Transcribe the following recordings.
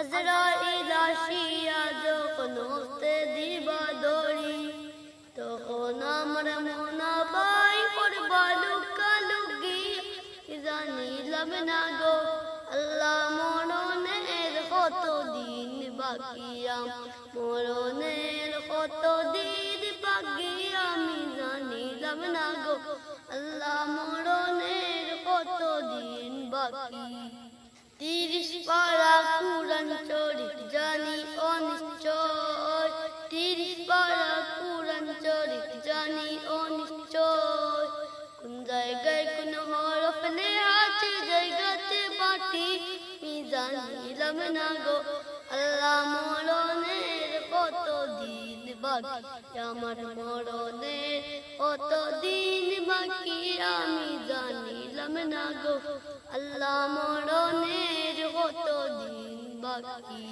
আজরাইল আসিয়া যখন হস্তে দিবা তখন আমার মনা বাই করবা লুকা গো, আল্লাহ মরণের কত দিন বাকি মরণের কত দিন বাকি আমি জানিলাম না গো, আল্লাহ মরণের কত দিন বাকি জানিলাম না গো। আল্লাহ মরণের কত দিন বাকি? আমার মরণের কত দিন বাকি? আমি জানিলাম না গো। আল্লাহ মরণের কত দিন বাকি?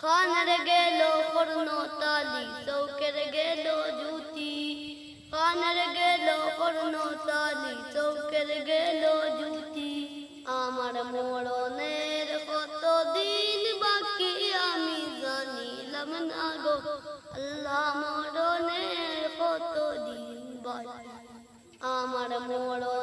খানার গেল করণ তালি, চৌকের গেল জুতি খানার গেল করণ তালি, চৌকের গেল আল্লাহ